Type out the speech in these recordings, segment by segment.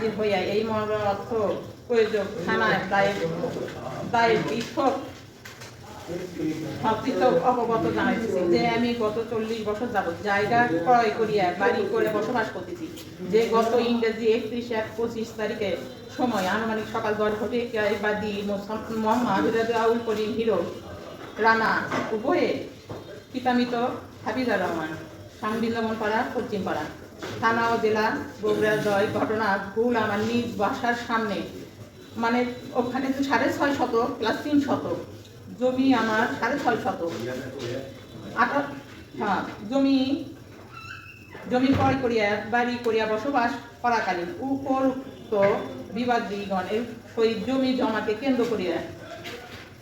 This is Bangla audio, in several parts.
হাজির হইয়া এই মর্ম অর্থ প্রয়োজক থানায়। দায়ের পৃথক অবগত জানাইতেছি যে আমি গত চল্লিশ বছর জায়গা ক্রয় করিয়া বাড়ি করে বসবাস করতেছি। যে গত ইংরেজি একত্রিশ এক পঁচিশ তারিখে সময় আনুমানিক সকাল দশ ঘটে বাদী মোহাম্মদ আউল করিম হিরো রানা উভয়ে পিতামিত হাফিজার রহমান সংবৃন্দবন পাড়া পশ্চিম পাড়া। থানা ও জেলা বগুড়া জয় ঘটনা ভুল আমার নিজ বাসার সামনে। মানে ওখানে তো সাড়ে ছয় শতক প্লাস তিন শতক। জমি আমার সাড়ে ছয় আটা হ্যাঁ জমি জমি ক্রয় করিয়া, বাড়ি করিয়া বসবাস করাকালীন উপরুক্ত বিবাদীগণের সহিত জমি জমাকে কেন্দ্র করিয়া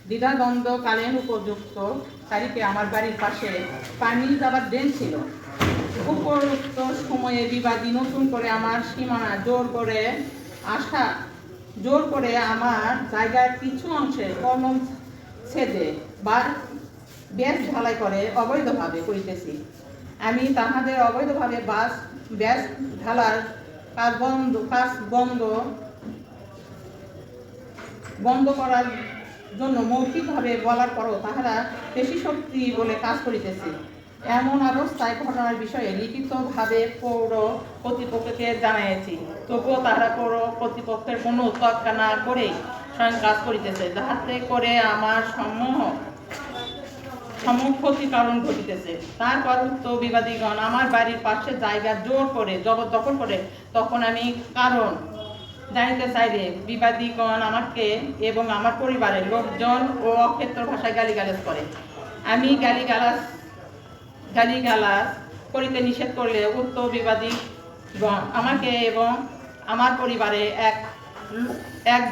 দ্বিধাদ্বন্দ্বকালীন উপযুক্ত তারিখে আমার বাড়ির পাশে পানি যাবার ড্রেন ছিল। উপরোক্ত সময়ে বিবাদী নতুন করে আমার সীমানা জোর করে আসা জোর করে আমার জায়গার কিছু অংশে কলম ছেদে বা ব্যাস ঢালাই করে অবৈধভাবে করিতেছি। আমি তাহাদের অবৈধভাবে বাস ব্যাস ঢালার কাজ বন্ধ কাজ বন্ধ বন্ধ করার জন্য মৌখিকভাবে বলার পরও তাহারা পেশি শক্তি বলে কাজ করিতেছে। এমন অবস্থায় ঘটনার বিষয়ে লিখিতভাবে পৌর কর্তৃপক্ষকে জানাইয়াছি। তবুও তাহারা পৌর কর্তৃপক্ষের কোনো তৎকা না করেই স্বয়ং কাজ করিতেছে, যাহাতে করে আমার সমূহ সমক্ষতি কারণ ঘটিতেছে। তারপর উক্ত বিবাদীগণ আমার বাড়ির পাশে জায়গা জোর করে, জবরদখল করে, তখন আমি কারণ জানিতে চাইলে বিবাদীগণ আমাকে এবং আমার পরিবারের লোকজন ও অক্ষেত্র ভাষায় গালিগালাজ করে। আমি গালিগালাজ গালিগালাজ করিতে নিষেধ করলে উক্ত বিবাদী আমাকে এবং আমার পরিবারে এক এক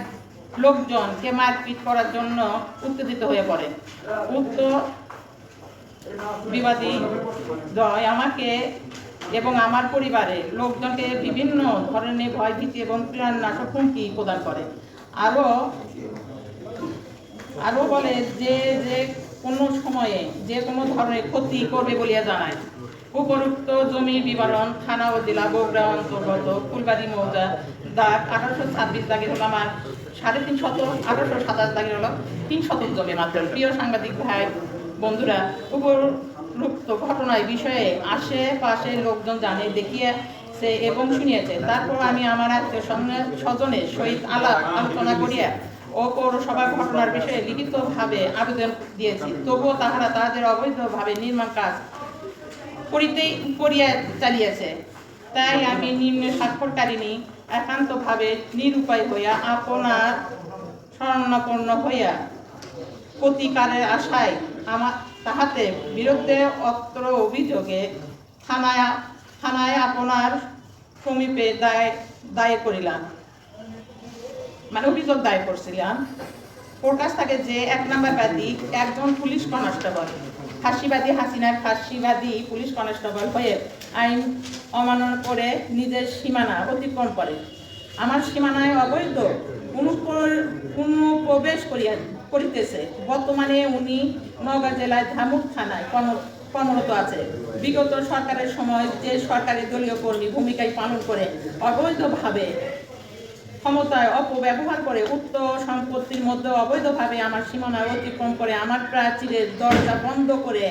লোকজনকে মারপিট করার জন্য উত্তেজিত হয়ে পড়ে। উক্ত বিবাদী দয় আমাকে এবং আমার পরিবারে লোকজনকে বিভিন্ন ধরনের ভয়ভীতি এবং প্রাণনাশক হুমকি প্রদান করে। আরও আরও বলে যে যে কোনো সময়ে যে কোনো ধরনের ক্ষতি করবে বলিয়া জানায়। উপরুক্ত জমির বিবরণ থানা ও জেলা বগুড়া অন্তর্গত ফুলবাড়ি মৌজা দাগ আঠারোশো ছাব্বিশ দাগের হলো আমার সাড়ে তিন শত, আঠারোশো সাতাশ দাগের হলো তিন শতক জমি মাত্র। প্রিয় সাংবাদিক ভাই, বন্ধুরা, উপরুক্ত ঘটনায় বিষয়ে আশেপাশে লোকজন জানে, দেখিয়েছে এবং শুনিয়েছে। তারপর আমি আমার আত্মীয় স্বজন- স্বজনের সহিত আলাপ আলোচনা করিয়া ও পৌরসভা ঘটনার বিষয়ে লিখিতভাবে আবেদন দিয়েছি। তবুও তাহারা তাহাদের অবৈধভাবে নির্মাণ কাজ করিতেই, করিয়া চালিয়েছে। তাই আমি নিম্ন স্বাক্ষরকারিণী একান্তভাবে নিরুপায় হইয়া আপনার শরণাপন্ন হইয়া প্রতিকারের আশায় আমার তাহাতে বিরুদ্ধে অত্র অভিযোগে থানায় থানায় আপনার সমীপে দায় দায় করিলাম। মানে অভিযোগ দায় করছিলাম। ওর কাছ থেকে যে এক নাম্বার বাদী একজন পুলিশ কনস্টেবল, ফাঁসিবাদী, হাসিনার ফাঁসিবাদী পুলিশ কনস্টেবল হয়ে আইন অমান্য করে নিজের সীমানা অতিক্রম করে। আমার সীমানায় অবৈধ অনুপ্রবেশ করিয়া করিতেছে। বর্তমানে উনি নওগাঁ জেলায় ধামুক থানায় কর্ম- কর্মরত আছে। বিগত সরকারের সময় যে সরকারি দলীয় কর্মী ভূমিকায় পালন করে অবৈধভাবে ক্ষমতায় অপব্যবহার করে উক্ত সম্পত্তির মধ্যে অবৈধভাবে আমার সীমানা অতিক্রম করে আমার প্রাচীরের দরজা বন্ধ করে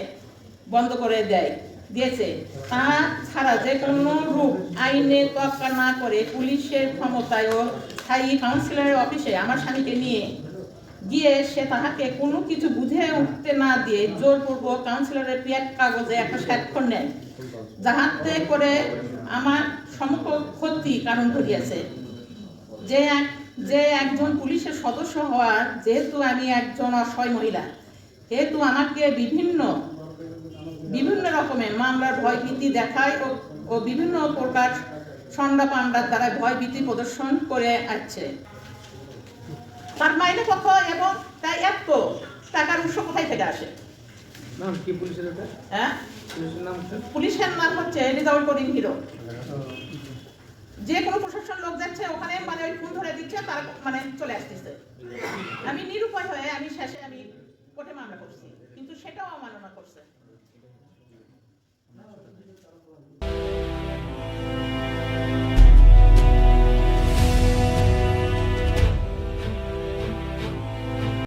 বন্ধ করে দেয়, দিয়েছে। তা ছাড়া যে কোনো রূপ আইনে তোয়াক্কা না করে পুলিশের ক্ষমতায় ও স্থায়ী কাউন্সিলরের অফিসে আমার স্বামীকে নিয়ে গিয়ে সে তাহাকে কোনো কিছু বুঝে উঠতে না দিয়ে জোরপূর্বক কাউন্সিলরের পেট কাগজে একটা স্বাক্ষর নেয়, যাহাতে করে আমার সমক্ষতি কারণ ঘটিয়াছে। যে এক যে একজন পুলিশের সদস্য হওয়ার যেহেতু আমি একজন অসহায় মহিলা যেহেতু আমাকে বিভিন্ন বিভিন্ন রকমের মামলার ভয়ভীতি দেখায় ও ও বিভিন্ন প্রকার সন্ডা পান্ডার দ্বারা ভয়ভীতি প্রদর্শন করে আসছে। তার মাইনে কত এবং তাই এত টাকার উৎস কোথায় থেকে আসে? পুলিশের হ্যাঁ? পুলিশের নাম পুলিশের নাম হচ্ছে রিজাউল করিম হিরো। যে কোনো প্রশাসন লোক যাচ্ছে ওখানে মানে ওই ফোন ধরে দিচ্ছে তার মানে চলে আসতেছে। আমি নিরুপায় হয়ে আমি শেষে আমি